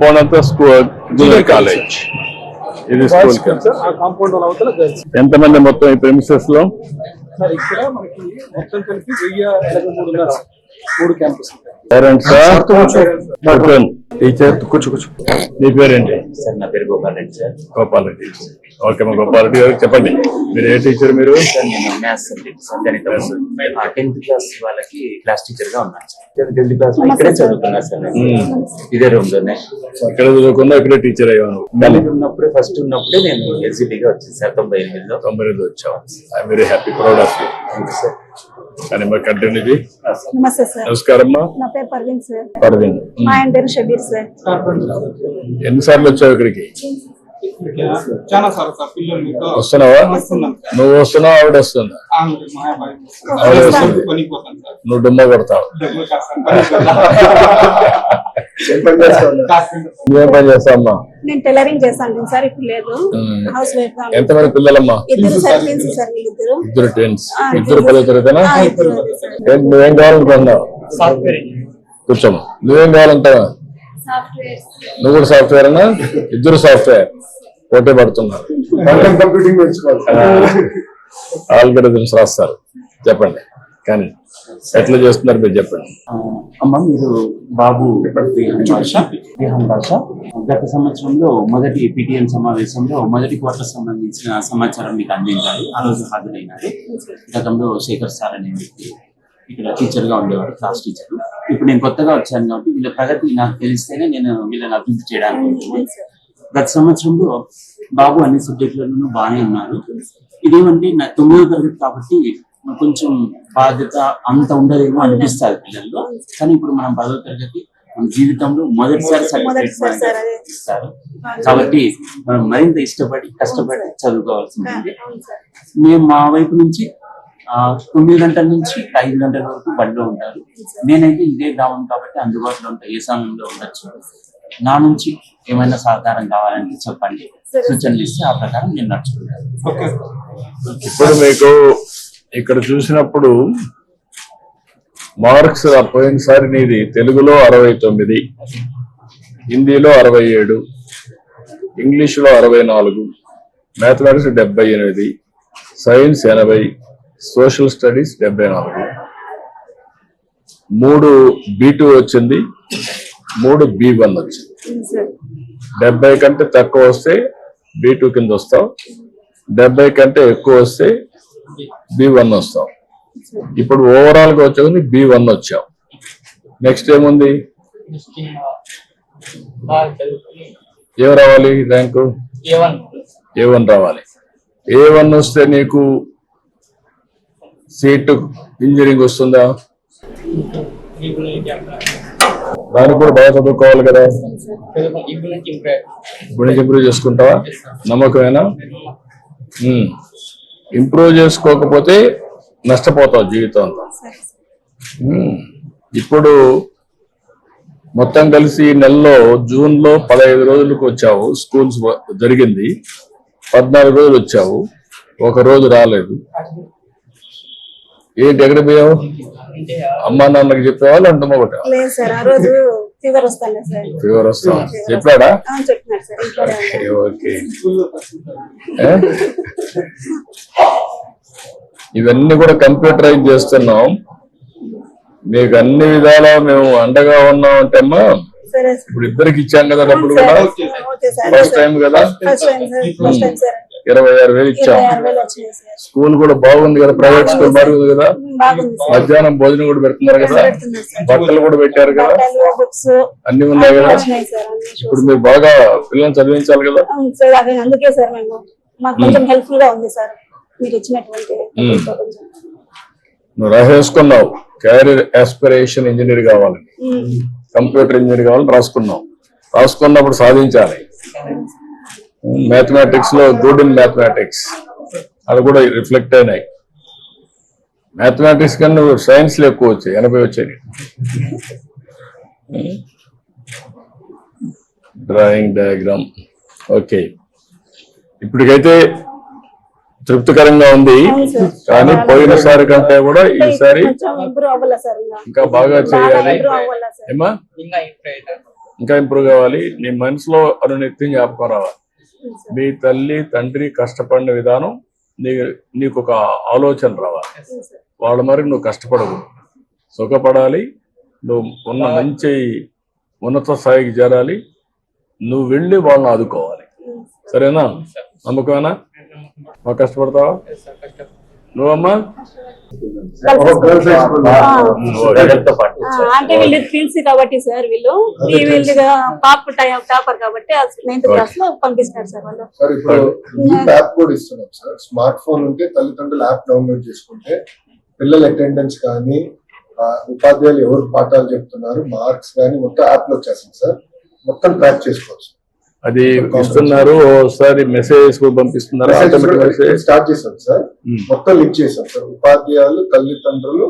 పోనంత school junior college ఇది school ఎంతమంది మొత్తం ఈ ప్రెమిసెస్లో? టీచర్ కూర్చో కూర్చో. నీ పేరేంటి? సార్ నా పేరు గోపాల్ రెడ్డి సార్. గోపాల్ రెడ్డి. ఓకే మా గోపాల్ రెడ్డి గారు చెప్పండి. మీరు ఏ టీచర్ మీరు? టెన్త్ క్లాస్ వాళ్ళకి క్లాస్ టీచర్గా ఉన్నాను సార్. టెన్త్ క్లాస్ ఇక్కడే సార్. ఇదే రూమ్లోనే. ఇక్కడ చదువుకున్నా ఇక్కడే టీచర్ అయ్యాను ఉన్నప్పుడే ఫస్ట్ ఉన్నప్పుడే నేను ఎస్జిటి గా వచ్చింది సార్ తొంభై ఎనిమిదిలో. తొంభై రెండు వచ్చావు. I very happy proud of you కానీ మరి కంటిన్యూ చేయి. నమస్తే సార్. నమస్కారం అమ్మా. నా పేరు పర్వీన్ సార్. పర్వీన్. మా ఆయన పేరు షబీర్ సార్. ఎన్నిసార్లు వచ్చావు ఇక్కడికి? చాలా సార్ సార్ పిల్లలు మీతో వస్తున్నావా? నువ్వు వస్తున్నావు? ఆవిడ వస్తుందా? ఆవిడ నువ్వు డుమ్మ కొడతావు. నువ్వేం పని చేస్తావు అమ్మా? నేను టైలరింగ్ చేస్తాను సార్ ఇప్పుడు లేదు. హౌస్ వైఫ్ పిల్లలమ్మా? ఇద్దరు సార్ ట్విన్స్ సార్ వీళ్ళిద్దరు. ఇద్దరు ట్విన్స్ ఆ, ఇద్దరు నువ్వేం కావాలనుకున్నావు కూర్చోమ్మా. నువ్వేం కావాలంటావా? నువ్వు కూడా సాఫ్ట్వేర్ అన్నా ఇద్దరు సాఫ్ట్వేర్ పోటీ పడుతున్నారు. కంప్యూటింగ్ నేర్చుకోవాలి. ఆల్గరిథమ్స్ రాస్తారు. చెప్పండి. కానీ ఎట్లా చేస్తున్నారు మీరు చెప్పండి. అమ్మ మీరు బాబు భాష విహాన్ భాష. గత సంవత్సరంలో మొదటి పిటిఎన్ సమావేశంలో మొదటి క్వార్టర్ సంబంధించిన సమాచారం మీకు అందించాలి ఆ రోజు హాజరైనారు. గతంలో శేఖర్ సార్ అనే వ్యక్తి ఇక్కడ టీచర్గా ఉండేవారు క్లాస్ టీచర్ ఇప్పుడు నేను కొత్తగా వచ్చాను కాబట్టి వీళ్ళ ప్రగతి నాకు తెలిస్తేనే నేను వీళ్ళని అభివృద్ధి చేయడానికి. గత సంవత్సరంలో బాబు అన్ని సబ్జెక్టులను బాగానే ఉన్నారు. ఇదేమంటే నా తొమ్మిదో తరగతి కాబట్టి కొంచెం బాధ్యత అంత ఉండదేమో అనిపిస్తుంది పిల్లల్లో. కానీ ఇప్పుడు మనం పదో తరగతి మన జీవితంలో మొదటిసారి సర్టిఫికేట్ మొదటిసారి సార్ అదే. ఇస్తారు. కాబట్టి మనం మరింత ఇష్టపడి కష్టపడి చదువుకోవాల్సి ఉంటుంది మేము మా వైపు నుంచి తొమ్మిది గంటల నుంచి ఐదు గంటల వరకు బండిలో ఉంటారు. నేనైతే ఇదే గ్రామం కాబట్టి అందుబాటులో ఉంటా ఏ సమయంలో ఉండొచ్చు. నా నుంచి ఏమైనా సహకారం కావాలంటే చెప్పండి. సూచనలు ఇస్తే ఆ ప్రకారం నేను నడుచుకుంటాను. ఇప్పుడు మీకు ఇక్కడ చూసినప్పుడు మార్క్స్ పోయినసారి నీది తెలుగులో అరవై తొమ్మిది హిందీలో అరవై ఏడు ఇంగ్లీష్లో అరవై నాలుగు మ్యాథమెటిక్స్ డెబ్బై ఎనిమిది సైన్స్ ఎనభై సోషల్ స్టడీస్ డెబ్బై నాలుగు. మూడు బి టూ వచ్చింది మూడు బి వన్ వచ్చింది. డెబ్బై కంటే తక్కువ వస్తే బి టూ కింద వస్తాం డెబ్బై కంటే ఎక్కువ వస్తే బి వన్ వస్తాం. ఇప్పుడు ఓవరాల్గా వచ్చేది బి వన్ వచ్చాం. నెక్స్ట్ ఏముంది? ఏం రావాలి ర్యాంకు? ఏ వన్ రావాలి. ఏ వన్ వస్తే నీకు సీటు ఇంజనీరింగ్ వస్తుందా? దాన్ని కూడా బాగా చదువుకోవాలి కదా. ఇప్పుడు ఇంప్రూవ్ చేసుకుంటావా? నమ్మకమేనా? ఇంప్రూవ్ చేసుకోకపోతే నష్టపోతావు జీవితం అంతా. ఇప్పుడు మొత్తం కలిసి నెలలో జూన్లో పదహైదు రోజులకు వచ్చావు. స్కూల్స్ జరిగింది. పద్నాలుగు రోజులు వచ్చావు. ఒక రోజు రాలేదు. ఏంటి ఎక్కడ పోయావు? అమ్మా నాన్నకి చెప్పేవాళ్ళు అంటున్నా ఒకటి లేదు సార్ ఆ రోజు ఫీవర్ వస్తాను సార్. ఫీవర్ వస్తాం? చెప్పాడా? ఆ, చెప్తున్నారు సార్ ఇంట్లోనే ఉన్నారు. ఓకే ఏ? ఇవన్నీ కూడా కంప్యూటరైజ్ చేస్తున్నాం. మీకు అన్ని విధాలా మేము అండగా ఉన్నాం అంటే అమ్మా సరే సార్. ఇప్పుడు ఇద్దరికి ఇచ్చాం కదా డబ్బులు కూడా ఓకే సార్. ఫస్ట్ టైం కదా? First time sir. First time sir. ఇరవై ఆరు వేలు ఇచ్చాం. స్కూల్ కూడా బాగుంది కదా ప్రైవేట్ స్కూల్ బాగుంది కదా. మధ్యాహ్నం భోజనం కూడా పెడుతున్నారు కదా. బట్టలు కూడా పెట్టారు కదా. అన్ని ఉన్నాయి కదా. ఇప్పుడు మీరు బాగా పిల్లల్ని చదివించాలి కదా. అవును సార్ అదే అందుకే సార్ మేము. మాకు కొంచెం హెల్ప్ఫుల్గా ఉంది సార్. మీరు ఇచ్చినటువంటి కొంచెం. నువ్వు రాసేసుకున్నావు. క్యారియర్ ఆస్పిరేషన్ ఇంజనీర్ కావాలని. కంప్యూటర్ ఇంజనీర్ కావాలని రాసుకున్నాం రాసుకున్నప్పుడు సాధించాలి. మ్యాథమెటిక్స్లో గుడ్ ఇన్ మ్యాథమెటిక్స్ అది కూడా రిఫ్లెక్ట్ అయినాయి. మ్యాథమెటిక్స్ కన్నా సైన్స్లో ఎక్కువ వచ్చాయి ఎనభై వచ్చాయి. డ్రాయింగ్ డయాగ్రామ్ ఓకే ఇప్పటికైతే తృప్తికరంగా ఉంది. కానీ పోయినసారి కంటే కూడా ఈసారి ఇంకా? బాగా చేయాలి. ఇంప్రూవ్ అవ్వాలా సార్? ఏమా ఇంకా ఇంప్రూవ్ కావాలి. నీ మనసులో అనునిత్యం జ్ఞాపకం రావాలి. మీ తల్లి తండ్రి కష్టపడిన విధానం నీ నీకు ఒక ఆలోచన రావాలి. వాళ్ళ మరి నువ్వు కష్టపడవు సుఖపడాలి. నువ్వు ఉన్న మంచి ఉన్నత స్థాయికి చేరాలి. నువ్వు వెళ్ళి వాళ్ళని ఆదుకోవాలి. సరేనా? నమ్మకమేనా? బాగా కష్టపడతావా? నువ్వమ్మా అంటే వీళ్ళు కాబట్టి సార్ వీళ్ళు టాపర్ కాబట్టి నైన్త్ క్లాస్లో పంపిస్తారు సార్ వాళ్ళు. సార్ ఇప్పుడు యాప్ కూడా ఇస్తున్నాం సార్ స్మార్ట్ ఫోన్ ఉంటే తల్లిదండ్రులు యాప్ డౌన్లోడ్ చేసుకుంటే పిల్లల అటెండెన్స్ కానీ ఆ, ఉపాధ్యాయులు ఎవరు పాఠాలు చెప్తున్నారు మార్క్స్ కానీ మొత్తం యాప్లో వచ్చేస్తుంది సార్ మొత్తం ట్రాక్ చేసుకోవచ్చు. అది ఇస్తున్నారు ఒకసారి మెసేజ్ కూడా పంపిస్తున్నారు స్టార్ట్ చేసాం సార్. Hmm. మొత్తం లింక్ చేసాం సార్. ఉపాధ్యాయులు తల్లిదండ్రులు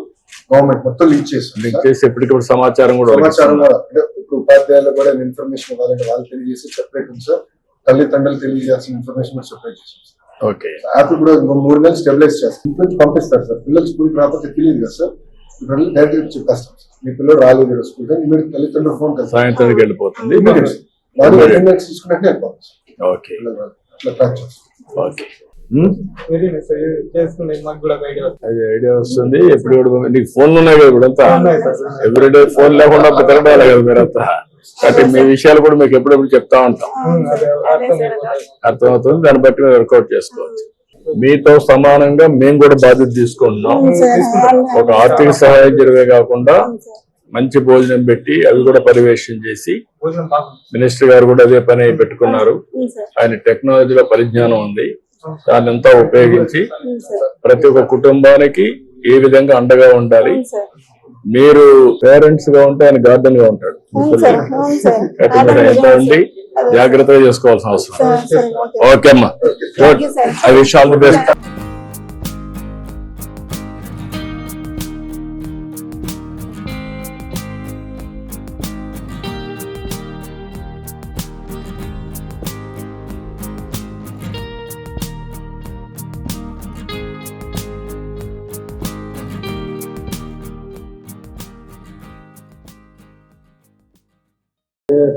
గవర్నమెంట్ మొత్తం లింక్ చేసాం లింక్. చేసి ఎప్పటికప్పుడు సమాచారం కూడా సమాచారం. కూడా ఇప్పుడు ఉపాధ్యాయులు కూడా ఇన్ఫర్మేషన్ ఇవ్వాలంటే వాళ్ళు తెలియజేసి సెపరేట్ ఉంది సార్. తల్లిదండ్రులు తెలియజేయాల్సిన ఇన్ఫర్మేషన్ కూడా సెపరేట్ చేసాం ఓకే. యాప్ ఇంకో మూడు నెలలు స్టెబిలైజ్ చేస్తాం ఇంటి నుంచి పంపిస్తారు సార్. పిల్లలు స్కూల్ రాకపోతే తెలియదు కదా సార్. ఇప్పుడు డైరెక్ట్ చెప్పేస్తాం మీ పిల్లలు రాలేదు స్కూల్ తల్లిదండ్రులు ఫోన్ సాయంత్రానికి వెళ్ళిపోతుంది. ఓకే ఓకే ఐడియా ఐడియా వస్తుంది. ఎప్పుడు కూడా నీకు ఫోన్లు ఉన్నాయి కదా ఇప్పుడంతా. ఎవ్రీడే ఫోన్ లేకుండా తిరగడాలి కదా మీరంతా కాబట్టి మీ విషయాలు కూడా మీకు ఎప్పుడెప్పుడు చెప్తా ఉంటాం. అలా. అర్థమవుతుంది. దాన్ని బట్టి మీరు వర్కౌట్ చేసుకోవచ్చు. మీతో సమానంగా మేము కూడా బాధ్యత తీసుకుంటున్నాం. ఒక ఆర్థిక సహాయం జరిగే కాకుండా. మంచి భోజనం పెట్టి అవి కూడా పర్యవేక్షణ చేసి మినిస్టర్ గారు కూడా అదే పని పెట్టుకున్నారు. ఆయన టెక్నాలజీలో పరిజ్ఞానం ఉంది. దాన్ని అంతా ఉపయోగించి ప్రతి ఒక్క కుటుంబానికి ఏ విధంగా అండగా ఉండాలి? మీరు పేరెంట్స్గా ఉంటే ఆయన గార్డెన్గా ఉంటాడు. ఎంత ఉండి జాగ్రత్తగా చేసుకోవాల్సిన అవసరం. సార్ సరే ఓకే అమ్మా. I wish all the best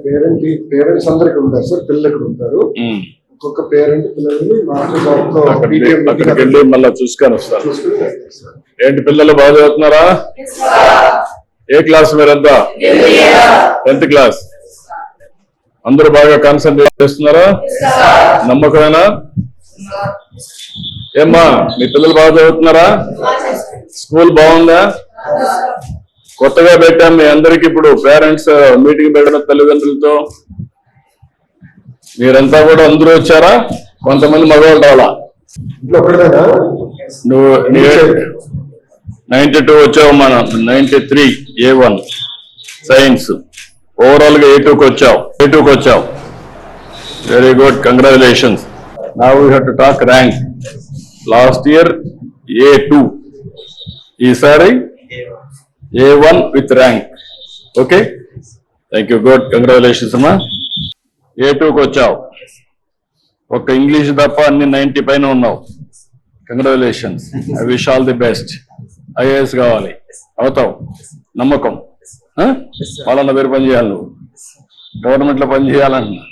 parent parents అందరికి ఉంటారు సార్ పిల్లలు ఇక్కడ ఉంటారు ఒక్కొక్క పేరెంట్ పిల్లల్ని అక్కడికి వెళ్ళి మళ్ళీ చూసుకొని వస్తారు. ఏంటి పిల్లలు బాగా చదువుతున్నారా? ఏ క్లాస్ మీరంతా? Tenth class. అందరూ బాగా కాన్సన్ట్రేట్ చేస్తున్నారా? నమ్మకమేనా? ఏమ్మా మీ పిల్లలు బాగా చదువుతున్నారా? స్కూల్ బాగుందా? కొత్తగా పెట్టాం మీ అందరికి ఇప్పుడు పేరెంట్స్ మీటింగ్ పెట్టడం తల్లిదండ్రులతో. మీరంతా కూడా అందరూ వచ్చారా? కొంతమంది మగవాళ్ళు రావాలా నువ్వు నైన్టీ టూ వచ్చావు మన ninety three A one. Science ఓవరాల్గా ఏ టూకి వచ్చావు? ఏ టూకి వచ్చావు? వెరీ గుడ్ కంగ్రాచులేషన్స్ నా we have to talk rank last year A two ఈసారి A one with rank okay thank you good congratulations అమ్మా. ఏ టూకి వచ్చావు. ఒక్క ఇంగ్లీష్ తప్ప అన్ని నైన్టీ పైన ఉన్నావు. Congratulations I wish all the best IAS కావాలి. అవుతావు. నమ్మకం? వాళ్ళన్న పేరు పని చేయాలి నువ్వు. గవర్నమెంట్లో పని చేయాలన్నా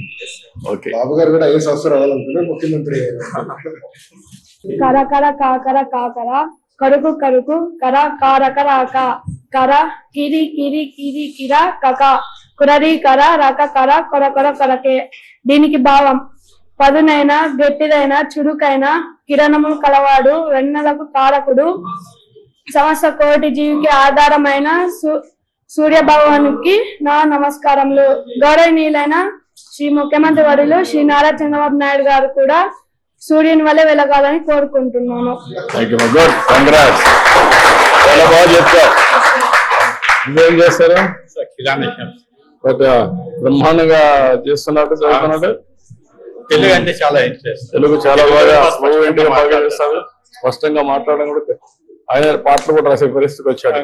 ఓకే బాబు గారు కూడా ఐఎస్ అవసరం ముఖ్యమంత్రి అయ్యారు. కర కర కాకర కాకర కరుకు కరుకు కర కారక రాక కర కిరి కిరి కిరి కిర కక కురరి కర రక కర కొర కొర కొరకే దీనికి భావం పదునైన గట్టిదైన చురుకైన కిరణము కలవాడు వెన్నెలకు కారకుడు సమస్త కోటి జీవికి ఆధారమైన సు- సూర్యభగవానికి నా నమస్కారములు. గౌరవనీయులైన శ్రీ ముఖ్యమంత్రి వర్యులు శ్రీ నారా చంద్రబాబు నాయుడు గారు కూడా సూర్యుని వల్లే వెలగాలని కోరుకుంటున్నాను. గుడ్ కంగ్రాట్స్ చాలా బాగా నువ్వేం చేస్తారు ఒక బ్రహ్మాండంగా చేస్తున్నట్టు చదువుతున్నాడు తెలుగు అంటే చాలా ఇంట్రెస్ట్ తెలుగు చాలా బాగా స్పష్టంగా మాట్లాడడం కూడా ఆయన పాటలు కూడా రాసే పరిస్థితికి వచ్చాడు.